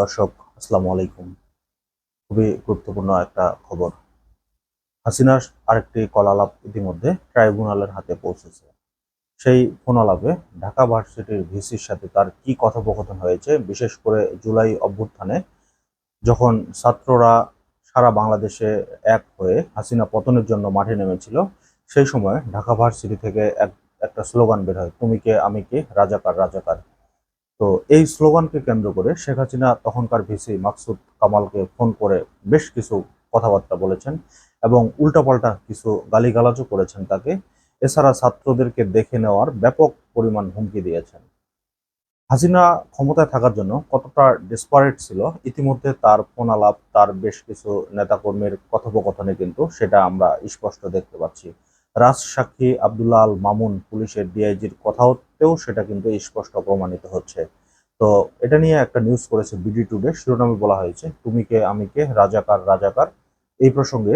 দর্শক, আসসালামু আলাইকুম। খুবই গুরুত্বপূর্ণ একটা খবর। হাসিনার আরেকটি কলালাপ ইতিমধ্যে ট্রাইব্যুনালের হাতে পৌঁছেছে। সেই ফোনালাপে ঢাকা ভার্সিটির ভিসির সাথে তার কি কথোপকথন হয়েছে, বিশেষ করে জুলাই অভ্যুত্থানে, যখন ছাত্ররা সারা বাংলাদেশে এক হয়ে হাসিনা পতনের জন্য মাঠে নেমেছিল, সেই সময় ঢাকা ভার্সিটি থেকে এক, একটা স্লোগান বের হয়, তুমি কে, আমি কে, রাজাকার রাজাকার। তো এই স্লোগানকে কেন্দ্র করে শেখ হাসিনা তখনকার ভিসি মাকসুদ কামালকে ফোন করে বেশ কিছু কথাবার্তা বলেছেন এবং উল্টাপাল্টা কিছু গালিগালাজও করেছেন তাকে। এছাড়া ছাত্রদেরকে দেখে নেওয়ার ব্যাপক পরিমাণ হুমকি দিয়েছেন। হাসিনা ক্ষমতায় থাকার জন্য কতটা ডিসপারেট ছিল, ইতিমধ্যে তার ফোনালাপ, তার বেশ কিছু নেতাকর্মীর কথোপকথনে কিন্তু সেটা আমরা স্পষ্ট দেখতে পাচ্ছি। রাজ সাক্ষী আবদুল্লাহ মামুন পুলিশের ডিআইজির কথাতেও সেটা কিন্তু স্পষ্ট প্রমাণিত হচ্ছে। তো এটা নিয়ে একটা নিউজ করেছে বিডি টুডে শিরোনামে বলা হয়েছে, তুমি কে, আমি কে, রাজাকার রাজাকার। এই প্রসঙ্গে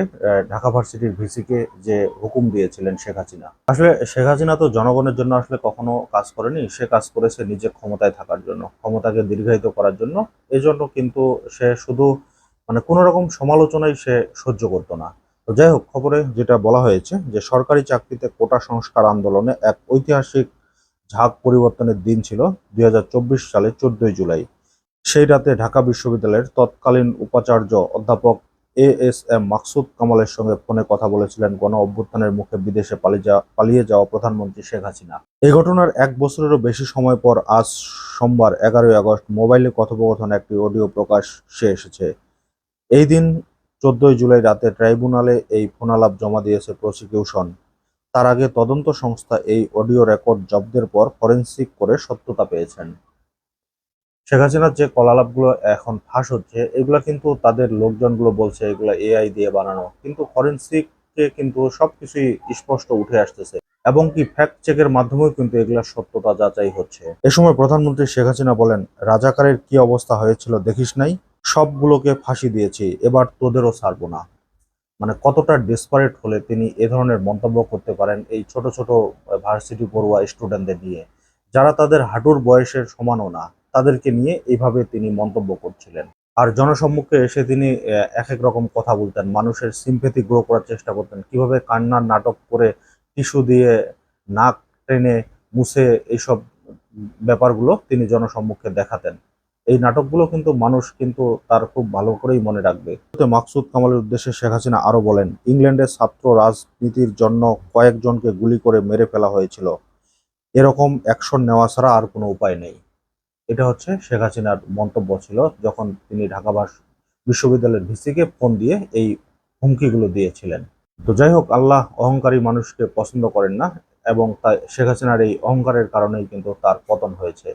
ঢাকা ভার্সিটির ভিসিকে যে হুকুম দিয়েছিলেন শেখ হাসিনা। আসলে শেখ হাসিনা তো জনগণের জন্য আসলে কখনো কাজ করেনি, সে কাজ করেছে নিজে ক্ষমতায় থাকার জন্য, ক্ষমতাকে দীর্ঘায়িত করার জন্য। এজন্য কিন্তু সে শুধু মানে কোনো রকম সমালোচনাই সে সহ্য করতো না। তো যাই হোক, খবরে যেটা বলা হয়েছে যে, সরকারি চাকরিতে কোটা সংস্কার আন্দোলনে এক ঐতিহাসিক ঝাঁক পরিবর্তনের দিন ছিল দুই সালে চোদ্দই জুলাই। সেই রাতে ঢাকা বিশ্ববিদ্যালয়ের তৎকালীন উপাচার্য অধ্যাপক এ এস এম মাকসুদ কামালের সঙ্গে ফোনে কথা বলেছিলেন গণ অভ্যুত্থানের মুখে বিদেশে পালিয়ে যাওয়া প্রধানমন্ত্রী শেখ হাসিনা। এই ঘটনার এক বছরেরও বেশি সময় পর আজ সোমবার এগারোই আগস্ট মোবাইলে কথোপকথন একটি অডিও প্রকাশ প্রকাশ্যে এসেছে। এই দিন চোদ্দই জুলাই রাতে ট্রাইব্যুনালে এই ফোনালাপ জমা দিয়েছে প্রসিকিউশন। তার আগে তদন্ত সংস্থা এই অডিও রেকর্ড জব্দের পর ফরেন্সিক করে সত্যতা পেয়েছেন। শেখ হাসিনার যে কলালাপগুলো এখন ফাঁস হচ্ছে, এগুলো কিন্তু তাদের লোকজনগুলো বলছে এগুলো এআই দিয়ে বানানো। কিন্তু ফরেনসিককে কিন্তু সবকিছুই স্পষ্ট উঠে আসতেছে। এবং কি ফ্যাক্ট চেকের মাধ্যমেও কিন্তু এগুলা সত্যতা যাচাই হচ্ছে। এ সময় প্রধানমন্ত্রী শেখ হাসিনা বলেন, রাজাকারের কি অবস্থা হয়েছিল দেখিস নাই? সবগুলোকে ফাঁসি দিয়েছি, এবার তোদেরও ছাড়বো না। মানে কতটা ডিসপারেট হলে তিনি এ ধরনের মন্তব্য করতে পারেন এই ছোট ছোট ভার্সিটি পড়ুয়া স্টুডেন্টদের নিয়ে। যারা তাদের হাঁটুর বয়সের সমানও না, তাদেরকে নিয়ে এইভাবে তিনি মন্তব্য করছিলেন। আর জনসম্মুখে এসে তিনি এক এক রকম কথা বলতেন, মানুষের সিম্পেথি গ্রো করার চেষ্টা করতেন। কীভাবে কান্নার নাটক করে টিস্যু দিয়ে নাক টেনে মুছে এইসব ব্যাপারগুলো তিনি জনসম্মুখে দেখাতেন। এই নাটকগুলো কিন্তু মানুষ কিন্তু তার খুব ভালো করেই মনে রাখবে। মাকসুদ কামালের উদ্দেশ্যে শেখ হাসিনা আরও বলেন, ইংল্যান্ডের ছাত্র রাজনীতির জন্য কয়েকজনকে গুলি করে মেরে ফেলা হয়েছিল। এরকম অ্যাকশন নেওয়া ছাড়া আর কোনো উপায় নেই। এটা হচ্ছে শেখ হাসিনার মন্তব্য ছিল যখন তিনি ঢাকা ভাস- বিশ্ববিদ্যালয়ের ভিসিকে ফোন দিয়ে এই হুমকিগুলো দিয়েছিলেন। তো যাই হোক, আল্লাহ অহংকারী মানুষকে পছন্দ করেন না এবং তাই শেখ হাসিনার এই অহংকারের কারণেই কিন্তু তার পতন হয়েছে।